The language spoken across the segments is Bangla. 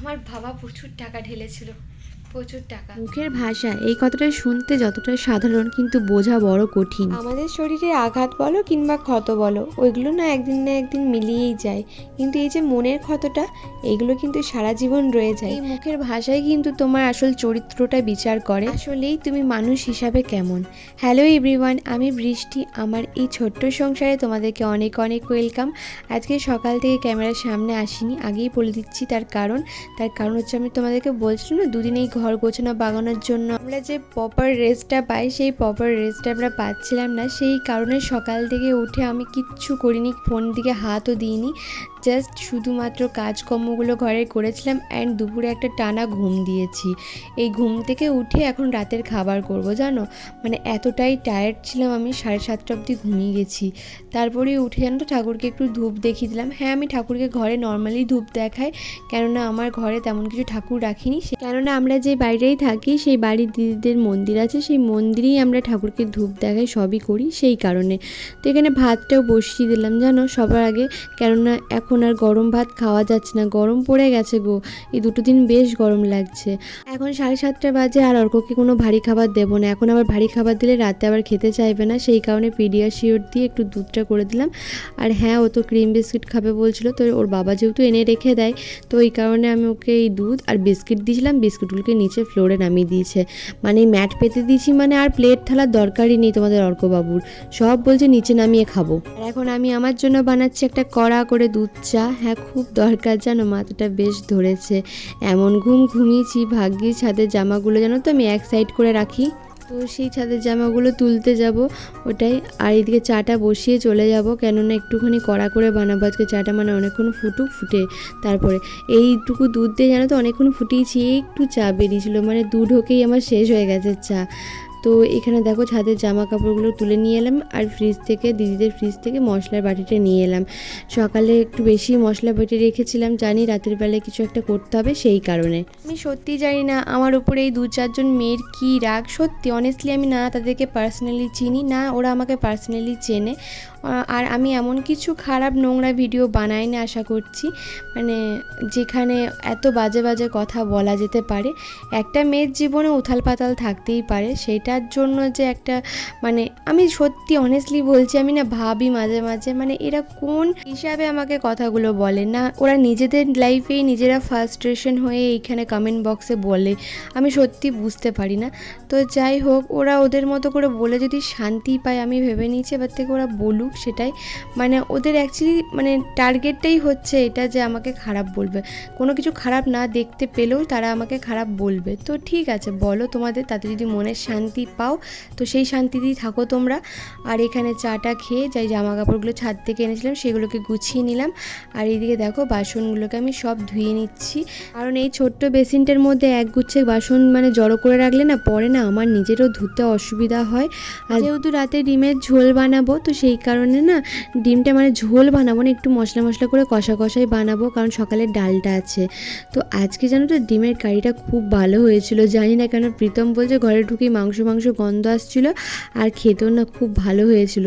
আমার বাবা প্রচুর টাকা ঢেলেছিল। প্রচুর টাকা। মুখের ভাষা এই কথাটা শুনতে যতটা সাধারণ কিন্তু বোঝা বড় কঠিন। আমাদের শরীরে আঘাত বলো কিংবা ক্ষত বলো ওইগুলো না একদিন না একদিন মিলিয়েই যায়। কিন্তু এই যে মনের ক্ষতটা এগুলো কিন্তু সারা জীবন রয়ে যায়। এই মুখের ভাষাই কিন্তু তোমার আসল চরিত্রটা বিচার করে। আসলেই তুমি মানুষ হিসাবে কেমন। হ্যালো এভরিওয়ান আমি বৃষ্টি। আমার এই ছোট্ট সংসারে তোমাদেরকে অনেক অনেক ওয়েলকাম আজকে সকাল থেকে ক্যামেরার সামনে আসিনি আগেই বলে দিচ্ছি তার কারণ। তার কারণ হচ্ছে আমি তোমাদেরকে বলছিলাম না দুদিন এই ঘর গোছানো বাগানোর জন্য আমরা যে প্রপার রেস্টটা পাই, সেই প্রপার রেস্টটা আমরা পাচ্ছিলাম না। সেই কারণে সকাল থেকে উঠে আমি কিচ্ছু করিনি ফোন দিকে হাতও দিইনি। জাস্ট শুধুমাত্র কাজকর্মগুলো ঘরে করেছিলাম অ্যান্ড দুপুরে একটা টানা ঘুম দিয়েছি। এই ঘুম থেকে উঠে এখন রাতের খাবার করব, জানো? মানে এতটাই টায়ার্ড ছিলাম আমি, সাড়ে সাতটা অবধি ঘুমিয়ে গেছি। তারপরে উঠে জানো তো, ঠাকুরকে একটু ধূপ দেখিয়ে দিলাম। হ্যাঁ আমি ঠাকুরকে ঘরে নর্মালি ধূপ দেখাই, কেননা আমার ঘরে তেমন কিছু ঠাকুর রাখিনি। কেননা আমরা যে বাড়িতেই থাকি, সেই বাড়ির দিদিদের মন্দির আছে, সেই মন্দিরেই আমরা ঠাকুরকে ধূপ দেখাই, সবই করি সেই কারণে। তো এখানে ভাতটাও বসিয়ে দিলাম, জানো? সবার আগে, কেননা এখন আর গরম ভাত খাওয়া যাচ্ছে না, গরম পড়ে গেছে গো। এই দুটো দিন বেশ গরম লাগছে। এখন সাড়ে সাতটা বাজে, আর অর্ককে কোনো ভারী খাবার দেবো না। এখন আবার ভারী খাবার দিলে রাতে আবার খেতে চাইবে না, সেই কারণে পিডিয়াশিওর দিয়ে একটু দুধটা করে দিলাম। আর হ্যাঁ ও তো ক্রিম বিস্কিট খাবে বলছিল, তো ওর বাবা যেহেতু এনে রেখে দেয়, তো এই কারণে আমি ওকে এই দুধ আর বিস্কিট দিয়েছিলাম, বিস্কিটগুলোকে নিচে ফ্লোরে নামিয়ে দিয়েছে। মানে ম্যাট পেতে দিয়েছি মানে আর প্লেট থালার দরকারই নেই তোমাদের অর্কবাবুর। সব বলছে নিচে নামিয়ে খাব। আর এখন আমি আমার জন্য বানাচ্ছি একটা কড়া করে দুধ চা। হ্যাঁ খুব দরকার জানো, মাথাটা বেশ ধরেছে। এমন ঘুম ঘুমিয়েছি ভাগ্যি ছাদের জামাগুলো জানো তো আমি এক সাইড করে রাখি। তো সেই ছাদের জামাগুলো তুলতে যাব। ওটাই। আর এদিকে চাটা বসিয়ে চলে যাব। কেননা একটুখানি কড়া করে বানাবো। আজকে চাটা মানে অনেকক্ষণ ফুটুক, ফুটে তারপরে। এইটুকু দুধ দিয়ে জানো তো, অনেকক্ষণ ফুটিয়েছি। একটু চা বেরিয়েছিল। মানে দু ঢোকেই আমার শেষ হয়ে গেছে চা। তো এখানে দেখো ছাদের জামা কাপড়গুলো তুলে নিয়ে এলাম আর ফ্রিজ থেকে, দিদিদের ফ্রিজ থেকে মশলার বাটিটা নিয়ে এলাম। সকালে একটু বেশি মশলা বাটি রেখেছিলাম, জানি রাতের বেলায় কিছু একটা করতে হবে সেই কারণে। আমি সত্যি জানি না আমার উপরে এই দু চারজন মেয়ের কী রাগ, সত্যি অনেস্টলি আমি না তাদেরকে পার্সোনালি চিনি, না ওরা আমাকে পার্সোনালি চেনে। আর আমি এমন কিছু খারাপ নোংরা ভিডিও বানাই না আশা করছি। মানে যেখানে এত বাজে বাজে কথা বলা যেতে পারে, একটা মেয়ের জীবনে উথাল পাতাল থাকতেই পারে। সেইটার জন্য যে একটা মানে আমি সত্যি অনেস্টলি বলছি, আমি না ভাবি মাঝে মাঝে মানে এরা কোন হিসাবে আমাকে কথাগুলো বলে না। ওরা নিজেদের লাইফেই নিজেরা ফার্স্ট্রেশন হয়ে এইখানে কমেন্ট বক্সে বলে। আমি সত্যি বুঝতে পারি না। তো যাই হোক, ওরা ওদের মতো করে বলে যদি শান্তি পায়, আমি ভেবে নিয়েছি, এবার থেকে ওরা বলুক। সেটাই। মানে ওদের অ্যাকচুয়ালি মানে টার্গেটটাই হচ্ছে এটা যে আমাকে খারাপ বলবে। কোনো কিছু খারাপ না দেখতে পেলেও তারা আমাকে খারাপ বলবে। তো ঠিক আছে, বলো তোমাদের, তাতে যদি মনের শান্তি পাও, তো সেই শান্তিতেই থাকো তোমরা। আর এখানে চাটা খেয়ে যাই জামা কাপড়গুলো ছাদ থেকে এনেছিলাম, সেগুলোকে গুছিয়ে নিলাম। আর এইদিকে দেখো বাসনগুলোকে আমি সব ধুয়ে নিচ্ছি। কারণ এই ছোট্ট বেসিনটার মধ্যে এক গুচ্ছে বাসন মানে জড়ো করে রাখলে না পরে না আমার নিজেরও ধুতে অসুবিধা হয়। আর যেহেতু রাতে ডিমের ঝোল বানাবো, তো সেই কারণে না ডিমটা মানে ঝোল বানাবো না, একটু মশলা মশলা করে কষা কষাই বানাবো, কারণ সকালে ডালটা আছে। তো আজকে জানো তো ডিমের কারিটা খুব ভালো হয়েছিল, জানি না কেন প্রীতম বলছে ঘরে ঢুকেই মাংস মাংস গন্ধ আসছিল, আর খেতেও না খুব ভালো হয়েছিল।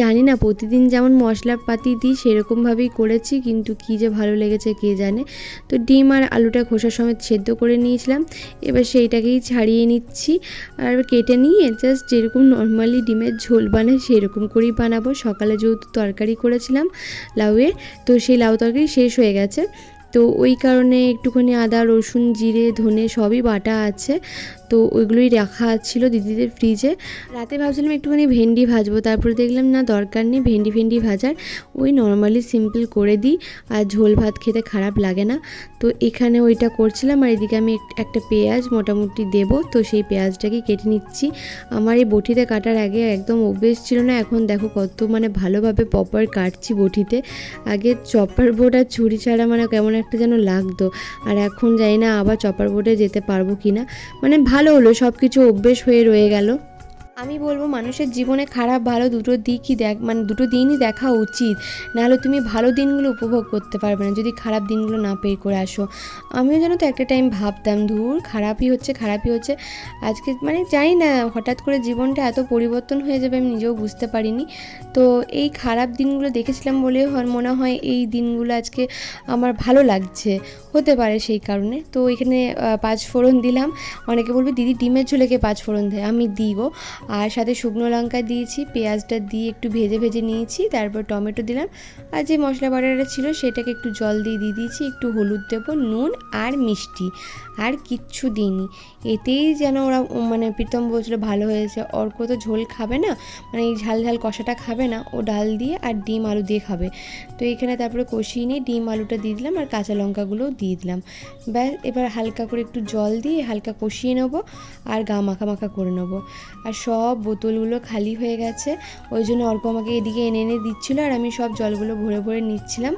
জানি না, প্রতিদিন যেমন মশলাপাতি দিই, সেরকমভাবেই করেছি, কিন্তু কী যে ভালো লেগেছে কে জানে। তো ডিম আর আলুটা খোসা সমেত সেদ্ধ করে নিয়েছিলাম, এবার সেইটাকেই ছাড়িয়ে নিচ্ছি। আর কেটে নিয়ে জাস্ট যেরকম নর্মালি ডিমের ঝোল বানাই, সেরকম করেই বানাবো। সকালে যেহেতু তরকারি করেছিলাম লাউয়ের, তো সেই লাউ তরকারি শেষ হয়ে গেছে। তো ওই কারণে একটুখানি আদা, রসুন, জিরে, ধনে সবই বাটা আছে। তো ওইগুলোই রাখা ছিল দিদিদের ফ্রিজে রাতে ভাবছিলাম একটুখানি ভেন্ডি ভাজবো, তারপরে দেখলাম না দরকার নেই, ভেন্ডি ভেন্ডি ভাজার। ওই নর্মালি সিম্পল করে দিই, আর ঝোল ভাত খেতে খারাপ লাগে না। তো এখানে ওইটা করছিলাম, আর এদিকে আমি একটা পেঁয়াজ মোটামুটি দেব, তো সেই পেঁয়াজটাকে কেটে নিচ্ছি। আমার এই বটিতে কাটার আগে একদম অভ্যেস ছিল না, এখন দেখো কত মানে ভালোভাবে পপার কাটছি বটিতে। আগে চপার বোর্ড আর ছুরি ছাড়া মানে কেমন একটা যেন লাগতো, আর এখন জানি না আবার চপার বোর্ডে যেতে পারব কি না মানে ভালো হলো সব কিছু অভ্যেস হয়ে রয়ে গেল। আমি বলব মানুষের জীবনে খারাপ, ভালো দুটো দিকই দেখ মানে দুটো দিনই দেখা উচিত। নাহলে তুমি ভালো দিনগুলো উপভোগ করতে পারবে না, যদি খারাপ দিনগুলো না পে করে আসো। আমিও যেন তো একটা টাইম ভাবতাম, ধুর, খারাপই হচ্ছে খারাপই হচ্ছে। আজকে মানে জানি না, হঠাৎ করে জীবনটা এত পরিবর্তন হয়ে যাবে আমি নিজেও বুঝতে পারিনি। তো এই খারাপ দিনগুলো দেখেছিলাম বলে মনে হয় এই দিনগুলো আজকে আমার ভালো লাগছে। হতে পারে সেই কারণে। তো এখানে পাঁচ ফোড়ন দিলাম। অনেকে বলবে, দিদি, ডিমের ঝোলেকে পাঁচ ফোড়ন দেয় আমি দিব। আর সাথে শুকনো লঙ্কা দিয়েছি, পেঁয়াজটা দিয়ে একটু ভেজে ভেজে নিয়েছি, তারপর টমেটো দিলাম। আর যে মশলা বাটাটা ছিল সেটাকে একটু জল দিয়ে দিয়ে দিয়েছি, একটু হলুদ দেবো, নুন আর মিষ্টি। আর কিচ্ছু দিইনি। এতেই যেন ওরা মানে প্রীতম বলছিল ভালো হয়েছে। অর্ক তো ঝোল খাবে না মানে এই ঝাল ঝাল কষাটা খাবে না, ও ডাল দিয়ে আর ডিম আলু দিয়ে খাবে। তো এখানে তারপরে কষিয়ে নিয়ে ডিম আলুটা দিয়ে দিলাম আর কাঁচা লঙ্কাগুলোও দিয়ে দিলাম। ব্যাস, এবার হালকা করে একটু জল দিয়ে হালকা কষিয়ে নেব আর গা মাখা মাখা করে নেব। আর সব বোতলগুলো খালি হয়ে গেছে। ওই জন্য অল্প আমাকে এদিকে এনে এনে দিচ্ছিল আর আমি সব জলগুলো ভরে ভরে নিচ্ছিলাম।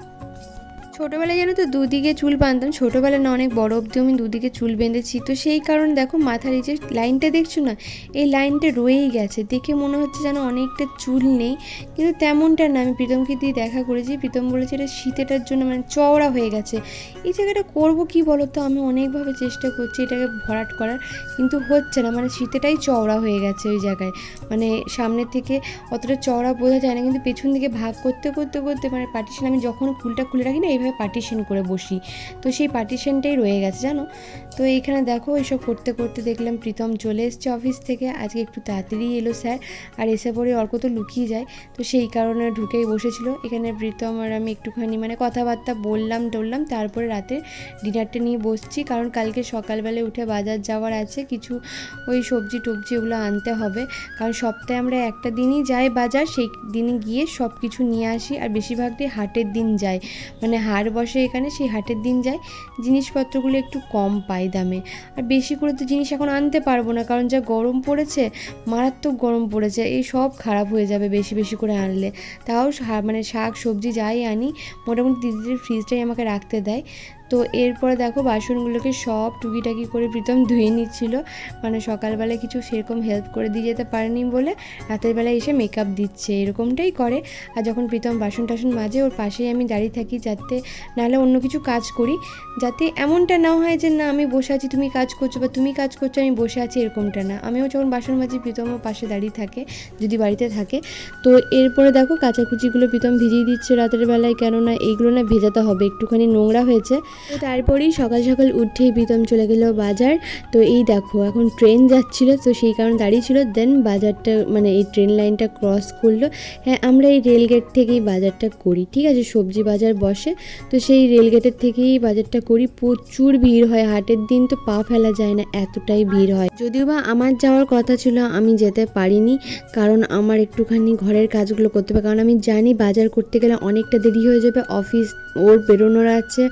ছোটোবেলায় জানো তো দুদিকে চুল বাঁধতাম, ছোটোবেলায় না অনেক বড় অবধি আমি দুদিকে চুল বেঁধেছি। তো সেই কারণে দেখো মাথার এই যে লাইনটা দেখছ না, এই লাইনটা রয়েই গেছে। দেখে মনে হচ্ছে যেন অনেকটা চুল নেই, কিন্তু তেমনটা না। আমি প্রীতমকে দিয়ে দেখা করেছি, প্রীতম বলেছে এটা শীতেটার জন্য মানে চওড়া হয়ে গেছে। এই জায়গাটা করব কি বলো তো আমি অনেকভাবে চেষ্টা করছি এটাকে ভরাট করার, কিন্তু হচ্ছে না। মানে শীতেটাই চওড়া হয়ে গেছে ওই জায়গায়। মানে সামনের থেকে অতটা চওড়া বোঝা যায় না, কিন্তু পেছন দিকে ভাগ করতে করতে করতে মানে পার্টিশন আমি যখন ফুলটা খুলে রাখি না, এইভাবে পার্টিশন করে বসি। তো সেই পার্টিশনটাই রয়ে গেছে, জানো? তো এইখানে দেখো, এইসব করতে করতে দেখলাম প্রীতম চলে এসছে অফিস থেকে। আজকে একটু তাড়াতাড়ি এলো স্যার, আর এসে পরে অর্ক তো লুকিয়ে যায়। তো সেই কারণে ঢুকেই বসেছিল। এখানে প্রীতম আর আমি একটুখানি মানে কথাবার্তা বললাম টললাম, তারপরে রাতে ডিনারটা নিয়ে বসছি। কারণ কালকে সকালবেলায় উঠে বাজার যাওয়ার আছে, কিছু ওই সবজি টবজি ওগুলো আনতে হবে। কারণ সপ্তাহে আমরা একটা দিনই যাই বাজার, সেই দিনে গিয়ে সব কিছু নিয়ে আসি। আর বেশিরভাগটাই হাটের দিন যাই মানে হাট বসে এখানে, সেই হাটের দিন যায়। জিনিসপত্রগুলো একটু কম পাই দামে। আর বেশি করে তো জিনিস এখন আনতে পারব না, কারণ যা গরম পড়েছে, মারাত্মক গরম পড়েছে, এই সব খারাপ হয়ে যাবে বেশি বেশি করে আনলে। তাও মানে শাক, সবজি যাই আনি, মোটামুটি দিদিদের ফ্রিজটাই আমাকে রাখতে দেয়। তো এরপরে দেখো বাসনগুলোকে সব টুকিটাকি করে প্রীতম ধুয়ে নিচ্ছিল। মানে সকালবেলা কিছু সেরকম হেল্প করে দিয়ে যেতে পারেনি বলে রাতের বেলায় এসে মেকআপ দিচ্ছে, এরকমটাই করে। আর যখন প্রীতম বাসন টাসন মাজে, ওর পাশেই আমি দাঁড়িয়ে থাকি যাতে নাহলে অন্য কিছু কাজ করি। যাতে এমনটা না হয় যে, না, আমি বসে আছি, তুমি কাজ করছ বা তুমি কাজ করছ, আমি বসে আছি, এরকমটা না। আমিও যখন বাসন মাজি, প্রীতমও পাশে দাঁড়িয়ে থাকে, যদি বাড়িতে থাকে। তো এরপরে দেখো কাঁচাকুচিগুলো প্রীতম ভিজিয়ে দিচ্ছে রাতের বেলায়। কেননা এইগুলো না ভেজাতে হবে, একটুখানি নোংরা হয়েছে। তো তারপরেই সকাল সকাল উঠেই প্রীতম চলে গেল বাজার। তো এই দেখো, এখন ট্রেন যাচ্ছিল, তো সেই কারণে দাঁড়িয়ে ছিল। দেন বাজারটা মানে এই ট্রেন লাইনটা ক্রস করল। হ্যাঁ আমরা এই রেলগেট থেকেই বাজারটা করি, ঠিক আছে? সবজি বাজার বসে। তো সেই রেলগেটের থেকেই বাজারটা করি। প্রচুর ভিড় হয়, হাটের দিন তো পা ফেলা যায় না, এতটাই ভিড় হয়। যদিও বা আমার যাওয়ার কথা ছিল, আমি যেতে পারিনি, কারণ আমার একটুখানি ঘরের কাজগুলো করতে হবে। কারণ আমি জানি বাজার করতে গেলে অনেকটা দেরি হয়ে যাবে, অফিস ওর বেরোনোর আছে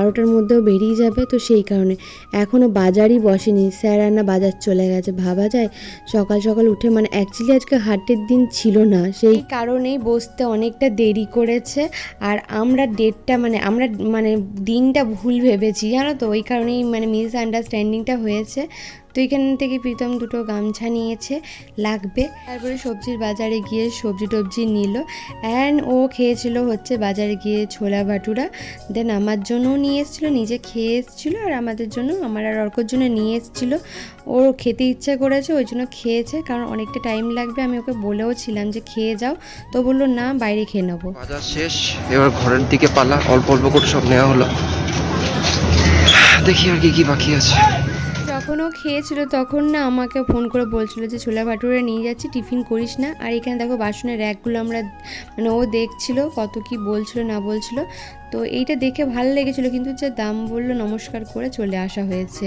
বারোটার মধ্যেও বেরিয়ে যাবে তো সেই কারণে। এখনও বাজারই বসেনি। স্যার রান্না বাজার চলে গেছে। ভাবা যায়, সকাল সকাল উঠে মানে অ্যাকচুয়ালি আজকে হাটের দিন ছিল না। সেই কারণেই বসতে অনেকটা দেরি করেছে। আর আমরা ডেটটা মানে আমরা মানে দিনটা ভুল ভেবেছি, জানো তো? ওই কারণেই মানে মিস আন্ডারস্ট্যান্ডিংটা হয়েছে। তো এখান থেকে প্রীতম দুটো গামছা নিয়েছে, লাগবে। তারপরে সবজির বাজারে গিয়ে সবজি টবজি নিল। অ্যান্ড ও খেয়েছিল হচ্ছে বাজারে গিয়ে ছোলা ভাটুরা। দেন আমার জন্যও নিয়ে এসেছিল, নিজে খেয়ে এসেছিল আর আমাদের জন্য, আমার আর অর্কর জন্য নিয়ে এসেছিল। ওর খেতে ইচ্ছা করেছে, ওই জন্য খেয়েছে, কারণ অনেকটা টাইম লাগবে। আমি ওকে বলেও ছিলাম যে খেয়ে যাও। তো বলল, না, বাইরে খেয়ে নেব। বাজার শেষ, এবার ঘরের দিকে পালা। অল্প অল্প করে সব নেওয়া হলো। দেখি আর কি কি বাকি আছে। যখন খেয়েছিল, তখন না আমাকে ফোন করে বলছিল যে, ছোলা ভাটুরে নিয়ে যাচ্ছি, টিফিন করিস না। আর এখানে দেখো বাসনের র্যাকগুলো আমরা মানে ও দেখছিল কত কি বলছিল, না বলছিল। তো এইটা দেখে ভালো লেগেছিলো, কিন্তু যে দাম বলল নমস্কার করে চলে আসা হয়েছে।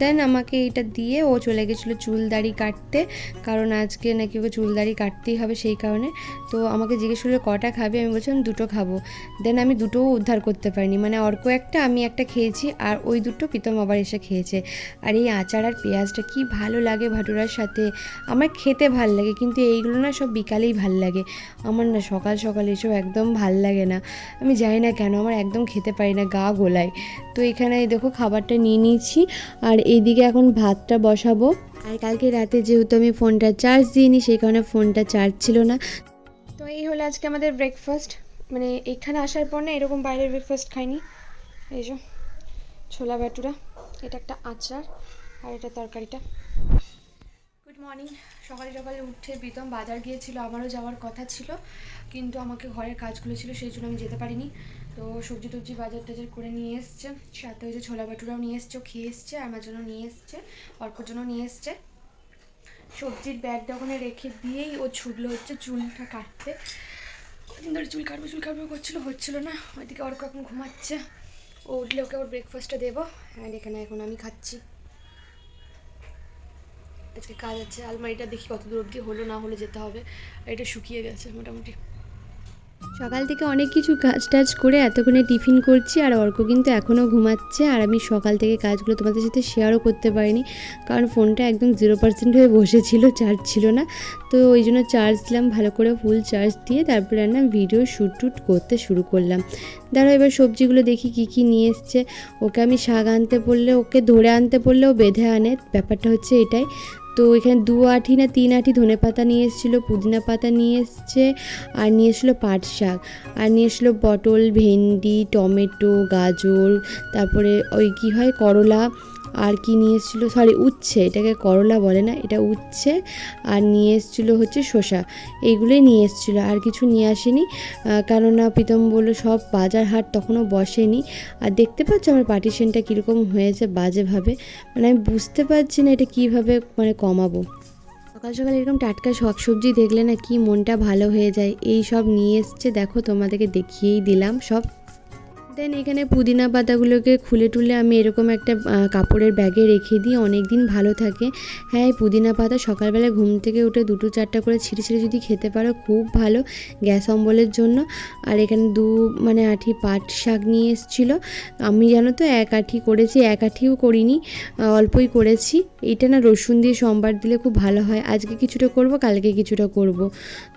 দেন আমাকে এইটা দিয়ে ও চলে গেছিল চুল দাড়ি কাটতে, কারণ আজকে নাকি ওকে চুল দাড়ি কাটতেই হবে সেই কারণে। তো আমাকে জিজ্ঞেস করল, কটা খাবে? আমি বলছিলাম, দুটো খাব। দেন আমি দুটোও উদ্ধার করতে পারিনি মানে অর্ক একটা, আমি একটা খেয়েছি, আর ওই দুটো প্রীতম আবার এসে খেয়েছে। আর এই আচার আর পেঁয়াজটা কি ভালো লাগে ভাটুরার সাথে। আমার খেতে ভালো লাগে, কিন্তু এইগুলো না সব বিকালেই ভালো লাগে। আমার না সকাল সকাল এসব একদম ভালো লাগে না। আমি জানি না কেন আমার একদম খেতে পারি না, গা গোলায়। তো এখানে দেখো খাবারটা নিয়ে নিয়েছি। আর এইদিকে এখন ভাতটা বসাবো। আর কালকে রাতে যেহেতু আমি ফোনটা চার্জ দিইনি, সেই কারণে ফোনটা চার্জ ছিল না। তো এই হলো আজকে আমাদের ব্রেকফাস্ট মানে এখানে আসার পর না এরকম বাইরের ব্রেকফাস্ট খাইনি। এই যে, ছোলা ভাটুরা এটা একটা আচার আর এটা তরকারিটা। গুড মর্নিং সকালে সকালে উঠে প্রীতম বাজার গিয়েছিল আমারও যাওয়ার কথা ছিল। কিন্তু আমাকে ঘরের কাজগুলো ছিল, সেই জন্য আমি যেতে পারিনি। তো সবজি টবজি বাজার টাজার করে নিয়ে এসছে। সাথে যে ছোলা ভাটুরাও নিয়ে এসছে খেয়ে এসছে, আমার জন্য নিয়ে এসছে, অর্পর জন্য নিয়ে এসছে। সবজির ব্যাগটা ওখানে রেখে দিয়েই ও ছুটলো হচ্ছে চুলটা কাটতে। কদিন ধরে চুল কাটবো চুল কাটবো করছিল, হচ্ছিল না। ওইদিকে অর্ক এখন ঘুমাচ্ছে। ও উঠলে ওকে ওর ব্রেকফাস্টটা দেবো। হ্যাঁ এখানে এখন আমি খাচ্ছি। আজকে কাজ আছে, আলমারিটা দেখি কত দূর অবধি হলো, না হলে যেতে হবে। এটা শুকিয়ে গেছে মোটামুটি। সকাল থেকে অনেক কিছু কাজ টাজ করে এতক্ষণে টিফিন করছি আর অর্ক কিন্তু এখনও ঘুমাচ্ছে আর আমি সকাল থেকে কাজগুলো তোমাদের সাথে শেয়ারও করতে পারিনি। কারণ ফোনটা একদম জিরো পার্সেন্ট হয়ে বসেছিল চার্জ ছিল না। তো ওই জন্য চার্জ দিলাম, ভালো করে ফুল চার্জ দিয়ে তারপরে না ভিডিও শ্যুট টুট করতে শুরু করলাম। দাঁড়া এবার সবজিগুলো দেখি কি কি নিয়ে এসছে। ওকে আমি শাক আনতে বললে, ওকে ধরে আনতে বললেও বেঁধে আনে। ব্যাপারটা হচ্ছে এটাই। তো এখানে দু আঠি না তিন আঠি ধনে পাতা নিয়ে এসেছিল, পুদিনা পাতা নিয়ে এসছে, আর নিয়ে এসেছিল পাট শাক। আর নিয়ে এসেছিল পটল, ভেন্ডি, টমেটো, গাজর, তারপরে ওই কী হয়, করলা আর কি নিয়ে এসেছিল? সরি উচ্ছে। এটাকে করলা বলে না, এটা উচ্ছে। আর নিয়ে এসেছিল হচ্ছে শসা। এইগুলোই নিয়ে এসেছিল, আর কিছু নিয়ে আসেনি। কেননা প্রীতম বলল, সব বাজার হাট তখনও বসেনি। আর দেখতে পাচ্ছ আমার পার্টিশনটা কীরকম হয়েছে বাজেভাবে? মানে আমি বুঝতে পারছি না এটা কীভাবে মানে কমাবো। সকাল সকাল এরকম টাটকা শাক সবজি দেখলে না কি মনটা ভালো হয়ে যায়। এই সব নিয়ে এসছে, দেখো তোমাদেরকে দেখিয়েই দিলাম সব। দেন এখানে পুদিনা পাতাগুলোকে খুলে টুলে আমি এরকম একটা কাপড়ের ব্যাগে রেখে দিই। অনেক দিন ভালো থাকে। হ্যাঁ পুদিনা পাতা সকালবেলা ঘুম থেকে উঠে দুটো চারটা করে ছিঁড়ে ছিঁড়ে যদি খেতে পারো, খুব ভালো গ্যাস অম্বলের জন্য। আর এখানে দু মানে আঠি পাট শাক নিয়ে এসেছিল। আমি জানো তো এক আঠি করেছি, এক আঠিও করিনি অল্পই করেছি। এইটা না রসুন দিয়ে সোমবার দিলে খুব ভালো হয়। আজকে কিছুটা করব, কালকে কিছুটা করব।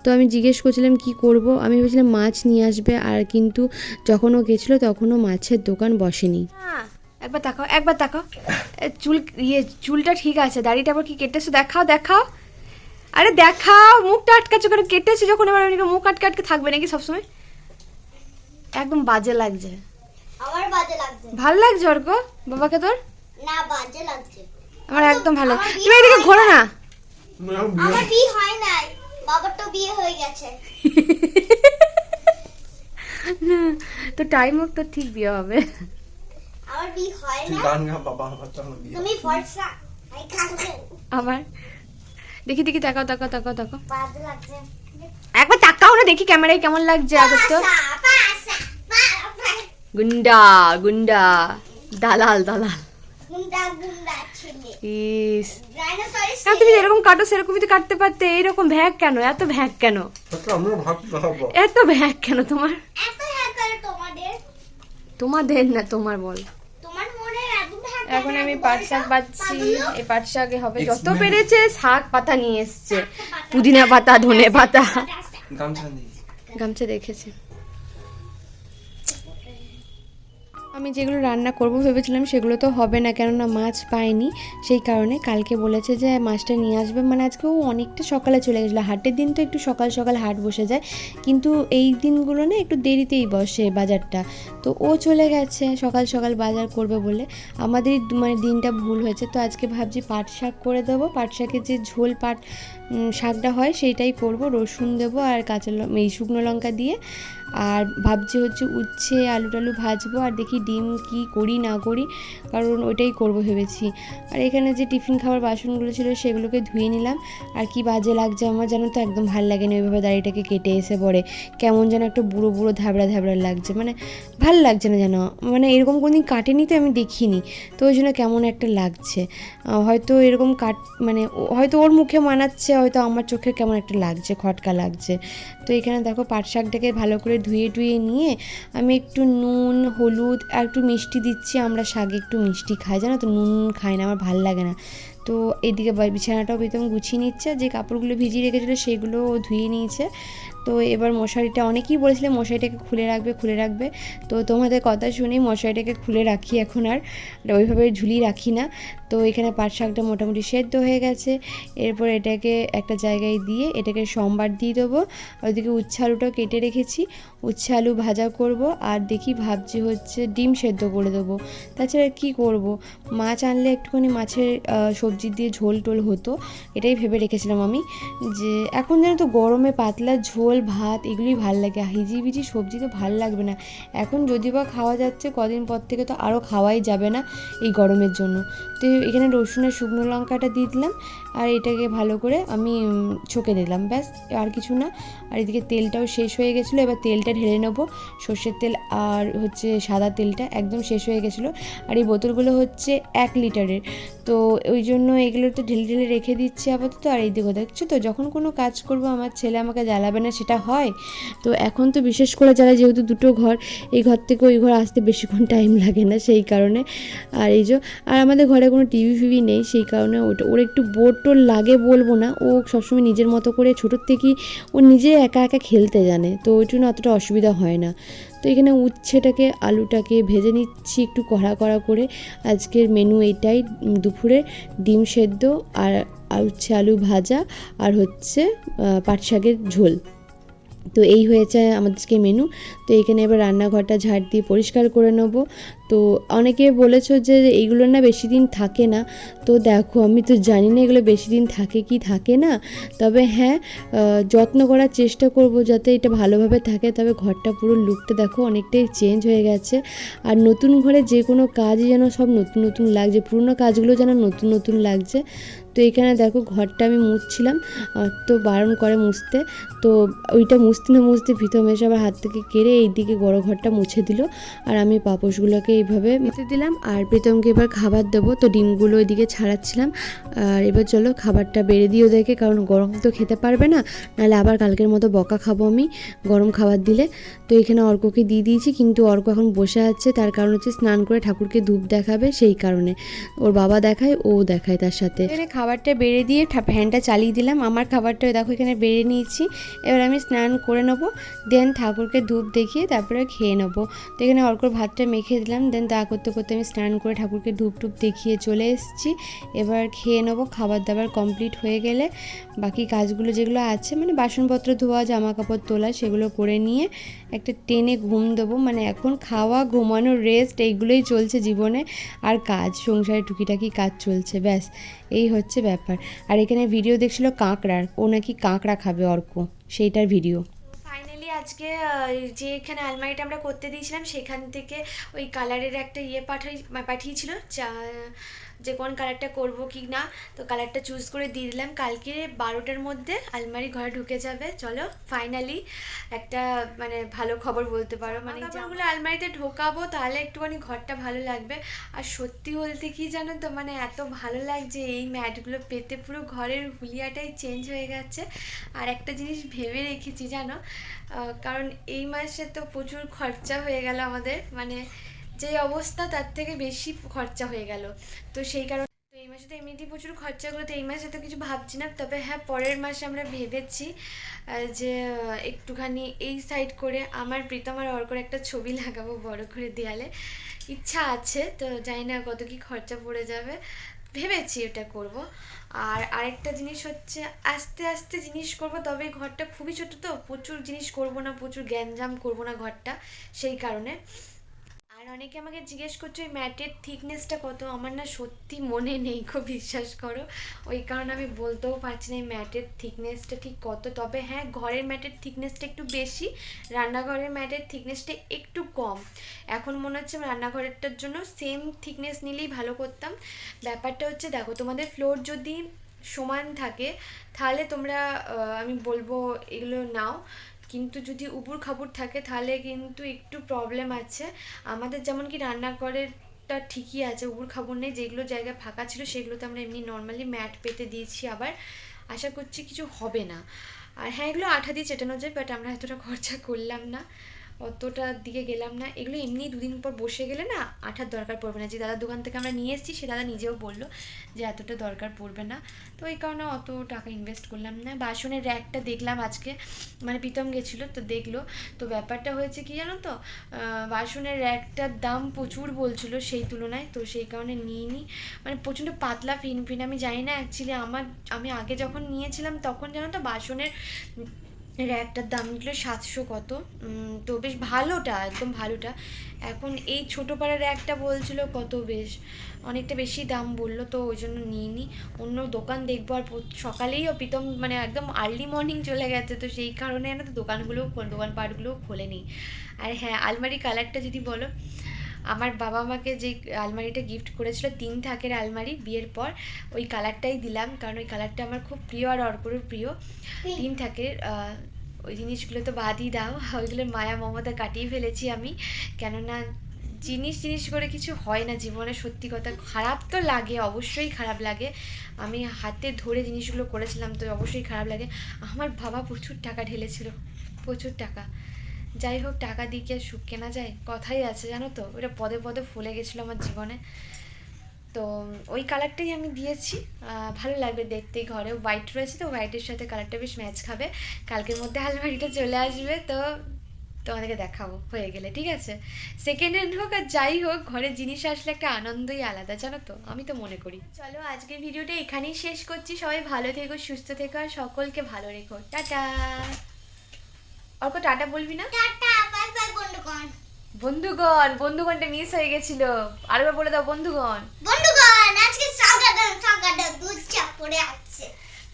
তো আমি জিজ্ঞেস করছিলাম, কি করব? আমি ভেবেছিলাম মাছ নিয়ে আসবে। আর কিন্তু যখন ও গেছিল তখনও মাছের দোকান বসেনি। একবার তাকাও একবার তাকাও এ, চুল ইয়ে চুলটা ঠিক আছে দাড়িটা আবার কি কেটেছো? দেখাও দেখাও। আরে দেখাও মুখটা আটকাচ্ছ কেন? কেটেছে যখন এবার আমি মুখ আটকে আটকে থাকবে নাকি সবসময়? একদম বাজে লাগছে। আমার বাজে লাগছে। ভালো লাগছে অর্ক? বাবাকে তোর? না বাজে লাগছে। আমার একদম ভালো তুমি এদিকে ঘোরো না। আমার বিয়ে হয় নাই। বাবার তো বিয়ে হয়ে গেছে। তো টাইম হোক তো ঠিক বিয়ে হবে। আমার বিয়ে হয় না। গান গা বাবা আমার জন্য বিয়ে তুমি ফর্সা আমার? দেখি দেখি তাকাও তাকাও তাকাও তাকাও। একবার তাকাও না দেখি ক্যামেরায় কেমন লাগছে আগত। তো গুন্ডা গুন্ডা। দালাল দালাল। গুন্ডা গুন্ডা ছেলে। ইস। না তুমি যেরকম কাটো সেরকমই তো কাটতে পারতে। এইরকম ভ্যাক কেন? এত ভ্যাক কেন? হবে এত ভ্যাক কেন তোমার? এত হ্যাঁ তোমাদের। তোমাদের না তোমার বল। তোমার মনে এত হ্যাঁ এখন আমি পাট শাক পাচ্ছি এই পাট শাকে হবে যত পেরেছে শাক পাতা নিয়ে এসছে। পুদিনা পাতা ধনে পাতা। গামছা নেই গামছা দেখেছে আমি যেগুলো রান্না করব ভেবেছিলাম সেগুলো তো হবে না, কেননা মাছ পাইনি। সেই কারণে কালকে বলেছে যে মাছটা নিয়ে আসবে। মানে আজকে ও অনেকটা সকালে চলে গেছিল। হাটের দিন তো একটু সকাল সকাল হাট বসে যায়। কিন্তু এই দিনগুলো না একটু দেরিতেই বসে বাজারটা। তো ও চলে গেছে, সকাল সকাল বাজার করবে বলে। আমাদেরই দু- মানে দিনটা ভুল হয়েছে। তো আজকে ভাবছি পাট শাক করে দেবো। পাট শাকের যে ঝোল পাট শাকটা হয়, সেইটাই করব। রসুন দেবো আর কাঁচা এই শুকনো লঙ্কা দিয়ে। আর ভাবছি হচ্ছে উচ্ছে আলু টালু ভাজবো আর দেখি ডিম কি করি, না করি, কারণ ওইটাই করব ভেবেছি। আর এখানে যে টিফিন খাবার বাসনগুলো ছিল, সেগুলোকে ধুয়ে নিলাম। আর কি বাজে লাগছে আমার যেন তো, একদম ভালো লাগে না ওইভাবে দাড়িটাকে কেটে এসে পড়ে। কেমন যেন একটা বুড়ো বুড়ো ধাবড়া ধাবড়া লাগছে। মানে ভালো লাগছে না যেন মানে এরকম কোনোদিন কাটেনি তো আমি দেখিনি। তো ওই জন্য কেমন একটা লাগছে। হয়তো এরকম কাট মানে হয়তো ওর মুখে মানাচ্ছে হয়তো আমার চোখে কেমন একটা লাগছে, খটকা লাগছে। তো এখানে দেখো পাট শাকটাকে ভালো করে ধুয়ে টুয়ে নিয়ে আমি একটু নুন, হলুদ আর একটু মিষ্টি দিচ্ছি। আমরা শাকে একটু মিষ্টি খাই, জানো তো? নুন খাই না, আমার ভালো লাগে না। তো এদিকে বিছানাটাও প্রীতম গুছিয়ে নিচ্ছে। যে কাপড়গুলো ভিজিয়ে রেখেছিলো সেগুলো ধুয়ে নিয়েছে। তো এবার মশারিটা, অনেকেই বলেছিলেন মশারিটাকে খুলে রাখবে খুলে রাখবে। তো তোমাদের কথা শুনেই মশারিটাকে খুলে রাখি এখন আর। ওইভাবে ঝুলিয়ে রাখি না। তো এখানে পাট শাকটা মোটামুটি সেদ্ধ হয়ে গেছে। এরপর এটাকে একটা জায়গায় দিয়ে এটাকে সোমবার দিয়ে দেবো। ওইদিকে উচ্ছে আলুটাও কেটে রেখেছি। উচ্ছে আলু ভাজা করব আর দেখি ভাবছি হচ্ছে ডিম সেদ্ধ করে দেবো। তাছাড়া কি করব? মাছ আনলে একটুখানি মাছের সবজি দিয়ে ঝোল টোল হতো। এটাই ভেবে রেখেছিলাম আমি যে এখন যেন তো গরমে পাতলা ঝোল, ভাত এগুলোই ভালো লাগে। হিজিবিজি সবজি তো ভালো লাগবে না। এখন যদি বা খাওয়া যাচ্ছে, কদিন পর থেকে তো আরও খাওয়াই যাবে না এই গরমের জন্য। তো এখানে রসুনের শুকনো লঙ্কাটা দিয়ে দিলাম আর এটাকে ভালো করে আমি ছকে দিলাম ব্যাস, আর কিছু না। আর এদিকে তেলটাও শেষ হয়ে গেছিল, এবার তেলটা ঢেলে নেব। সর্ষের তেল আর হচ্ছে সাদা তেলটা একদম শেষ হয়ে গেছিল। আর এই বোতলগুলো হচ্ছে এক লিটারের। তো ওই জন্য এগুলো তো ঢেলে ঢেলে রেখে দিচ্ছি আপাতত। আর এই দিকে দেখছ তো? যখন কোনো কাজ করব, আমার ছেলে আমাকে জ্বালাবে না, সেটা হয়। তো এখন তো বিশেষ করে যারা যেহেতু দুটো ঘর, এই ঘর থেকে ওই ঘর আসতে বেশিক্ষণ টাইম লাগে না সেই কারণে। আর এই যে, আর আমাদের ঘরে কোনো টিভি ফিভি নেই, সেই কারণে ওটা, ওর একটু বোর টোর লাগে বলব না, ও সবসময় নিজের মতো করে ছোটোর থেকেই ও নিজে একা একা খেলতে জানে, তো ওই জন্য অতটা অসুবিধা হয় না। তো এখানে উচ্ছেটাকে, আলুটাকে ভেজে নিচ্ছি একটু কড়া কড়া করে। আজকের মেনু এটাই দুপুরে ডিম সেদ্ধ আর হচ্ছে আলু ভাজা আর হচ্ছে পাট শাকের ঝোল। তো এই হয়েছে আমাদের আজকে মেনু তো এখানে এবার রান্নাঘরটা ঝাড় দিয়ে পরিষ্কার করে নেব। তো অনেকে বলেছ যে এইগুলো না বেশি দিন থাকে না। তো দেখো, আমি তো জানি না এগুলো বেশি দিন থাকে কি থাকে না। তবে হ্যাঁ যত্ন করার চেষ্টা করব যাতে এটা ভালোভাবে থাকে। তবে ঘরটা পুরো লুকটা দেখো অনেকটাই চেঞ্জ হয়ে গেছে। আর নতুন ঘরে যে কোনো কাজই যেন সব নতুন নতুন লাগছে। পুরনো কাজগুলো যেন নতুন নতুন লাগছে। তো এখানে দেখো ঘরটা আমি মুছছিলাম তো বারণ করে মুছতে। তো ওইটা মুছতে না মুছতে ভিতর এসে আবার হাত থেকে কেড়ে এইদিকে বড় ঘরটা মুছে দিল। আর আমি পাপোশগুলোকে এইভাবে মেতে দিলাম আর প্রীতমকে এবার খাবার দেবো। তো ডিমগুলো ওইদিকে ছাড়াচ্ছিলাম। আর এবার চলো খাবারটা বেড়ে দিই ওদেরকে, কারণ গরম তো খেতে পারবে না। নাহলে আবার কালকের মতো বকা খাব আমি গরম খাবার দিলে। তো এখানে অর্ককে দিয়ে দিয়েছি, কিন্তু অর্ক এখন বসে আছে। তার কারণ হচ্ছে স্নান করে ঠাকুরকে ধূপ দেখাবে সেই কারণে। ওর বাবা দেখায়, ও দেখায় তার সাথে। এখানে খাবারটা বেড়ে দিয়ে ফ্যানটা চালিয়ে দিলাম। আমার খাবারটা দেখো এখানে বেড়ে নিয়েছি। এবার আমি স্নান করে নেব, দেন ঠাকুরকে ধূপ দেখিয়ে তারপরে খেয়ে নেব। তো এখানে অর্কর ভাতটা মেখে দিলাম, দেন তা করতে করতে আমি স্নান করে ঠাকুরকে ধূপ টুপ দেখিয়ে চলে এসেছি। এবার খেয়ে নেব, খাবার দাবার কমপ্লিট হয়ে গেলে বাকি কাজগুলো যেগুলো আছে মানে বাসনপত্র ধোয়া জামা কাপড় তোলা, সেগুলো করে নিয়ে একটা টেনে ঘুম দেবো। মানে এখন খাওয়া, ঘুমানো রেস্ট এইগুলোই চলছে জীবনে। আর কাজ, সংসারে টুকিটাকি কাজ চলছে, ব্যাস। এই হচ্ছে ব্যাপার। আর এখানে ভিডিও দেখছিল কাঁকড়ার, ও নাকি কাঁকড়া খাবে অর্ক, সেইটার ভিডিও আজকে যে এখানে আলমারিটা আমরা করতে দিয়েছিলাম, সেখান থেকে ওই কালারের একটা ইয়ে পাঠাই পাঠিয়েছিল, যা- যে কোন কালারটা করব কি না তো কালারটা চুজ করে দিয়ে দিলাম। কালকে বারোটার মধ্যে আলমারি ঘরে ঢুকে যাবে। চলো ফাইনালি একটা মানে ভালো খবর বলতে পারো। মানে জামাগুলো আলমারিতে ঢোকাবো তাহলে একটুখানি ঘরটা ভালো লাগবে। আর সত্যি বলতে কি জানো তো মানে এত ভালো লাগছে এই ম্যাটগুলো পেতে। পুরো ঘরের হুলিয়াটাই চেঞ্জ হয়ে গেছে। আর একটা জিনিস ভেবে রেখেছি জানো কারণ এই মাসে তো প্রচুর খরচা হয়ে গেল আমাদের। মানে যে অবস্থা তার থেকে বেশি খরচা হয়ে গেল। তো সেই কারণে তো এই মাসে তো এমনিতেই প্রচুর খরচাগুলো তো এই মাসে তো কিছু ভাবছি না। তবে হ্যাঁ পরের মাসে আমরা ভেবেছি যে একটুখানি এই সাইড করে আমার প্রীতম আর অর্কর একটা ছবি লাগাবো বড় করে দেয়ালে। ইচ্ছা আছে, তো জানি না কত কি খরচা পড়ে যাবে। ভেবেছি এটা করব। আর আরেকটা জিনিস হচ্ছে, আস্তে আস্তে জিনিস করব, তবে ঘরটা খুবই ছোট তো, প্রচুর জিনিস করব না, প্রচুর গ্যাঞ্জাম করব না ঘরটা সেই কারণে। আর অনেকে আমাকে জিজ্ঞেস করছে, ওই ম্যাটের থিকনেসটা কত? আমার না সত্যি মনে নেই খুব বিশ্বাস করো। ওই কারণে আমি বলতেও পারছি না এই ম্যাটের থিকনেসটা ঠিক কত। তবে হ্যাঁ ঘরের ম্যাটের থিকনেসটা একটু বেশি, রান্নাঘরের ম্যাটের থিকনেসটা একটু কম। এখন মনে হচ্ছে রান্নাঘরেরটার জন্য সেম থিকনেস নিলেই ভালো করতাম। ব্যাপারটা হচ্ছে দেখো, তোমাদের ফ্লোর যদি সমান থাকে, তাহলে তোমরা আমি বলব এগুলো নাও। কিন্তু যদি উবুর খাবুর থাকে, তাহলে কিন্তু একটু প্রবলেম আছে। আমাদের যেমন কি রান্নাঘরেরটা ঠিকই আছে উবুর খাবার নেই, যেগুলো জায়গা ফাঁকা ছিল সেগুলোতে আমরা এমনি নর্মালি ম্যাট পেতে দিয়েছি আবার। আশা করছি কিছু হবে না। আর হ্যাঁ এগুলো আঠা দিয়ে চেটানো যায় বাট আমরা এতটা খরচা করলাম না। অতটার দিকে গেলাম না। এগুলো এমনি দুদিন পর বসে গেলে না আঠার দরকার পড়বে না। যে দাদার দোকান থেকে আমরা নিয়ে এসেছি, সে দাদা নিজেও বলল যে এতটা দরকার পড়বে না। তো এই কারণে অত টাকা ইনভেস্ট করলাম না। বাসনের র্যাকটা দেখলাম আজকে। মানে প্রীতম গেছিল তো দেখল। তো ব্যাপারটা হয়েছে কি জানো তো? বাসনের র্যাকটার দাম প্রচুর বলছিল সেই তুলনায়। তো সেই কারণে নিইনি মানে প্রচণ্ড পাতলা ফিন ফিন আমি জানি না অ্যাকচুয়ালি আমার আমি আগে যখন নিয়েছিলাম তখন জানো তো বাসনের র্যাকটার দাম নিল সাতশো কত? তো বেশ ভালোটা, একদম ভালোটা। এখন এই ছোটো পাড়ার র্যাকটা বলছিল কত বেশ? অনেকটা বেশি দাম বলল, তো ওই জন্য নিইনি অন্য দোকান দেখব, আর সকালেই প্রীতম মানে একদম আর্লি মর্নিং চলে গেছে, তো সেই কারণে না, তো দোকানগুলোও দোকানপাটগুলোও খোলেনি আর হ্যাঁ আলমারি কালারটা যদি বলো আমার বাবা আমাকে যে আলমারিটা গিফট করেছিল তিন থাকের আলমারি বিয়ের পর ওই কালারটাই দিলাম। কারণ ওই কালারটা আমার খুব প্রিয় আর অর্করও প্রিয়। তিন থাকের ওই জিনিসগুলো তো বাদই দাও। ওইগুলোর মায়া মমতা কাটিয়ে ফেলেছি আমি। কেননা জিনিস জিনিস করে কিছু হয় না জীবনে সত্যি কথা। খারাপ তো লাগে অবশ্যই খারাপ লাগে। আমি হাতে ধরে জিনিসগুলো করেছিলাম তো অবশ্যই খারাপ লাগে। আমার বাবা প্রচুর টাকা ঢেলেছিল। প্রচুর টাকা। যাই হোক, টাকা দিয়ে কি আর সুখ কেনা যায়? কথাই আছে, জানো তো? ওটা পদে পদে ফুলে গেছিল আমার জীবনে। তো ওই কালারটাই আমি দিয়েছি। ভালো লাগবে দেখতে ঘরে। হোয়াইট রয়েছে তো হোয়াইটের সাথে কালারটা বেশ ম্যাচ খাবে। কালকের মধ্যে আলমারিটা চলে আসবে, তো তোমাদেরকে দেখাবো। হয়ে গেলে, ঠিক আছে? সেকেন্ড হ্যান্ড হোক আর যাই হোক, ঘরে জিনিস আসলে একটা আনন্দই আলাদা, জানো তো? আমি তো মনে করি। চলো, আজকের ভিডিওটা এখানেই শেষ করছি। সবাই ভালো থেকো, সুস্থ থেকো, আর সকলকে ভালো রেখো। টাটা! অর্ক টাটা বলবি না? টাটা বাই বাই বন্ধুগণ। বন্ধুগণ বন্ধুগণটা মিস হয়ে গেছিল। আরেকবার বলে দাও বন্ধুগণ। বন্ধুগণ আজকে স্বাগতম স্বাগতম দুধ চা পড়ে আছে।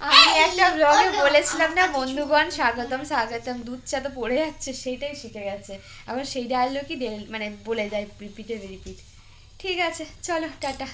আমি একটা ব্লগে বলেছিলাম না বন্ধুগণ স্বাগতম স্বাগতম দুধ চা তো পড়ে যাচ্ছে সেইটাই শিখে গেছে। এখন সেই ডায়লগই মানে বলে যায় রিপিটে রিপিট ঠিক আছে চলো টাটা।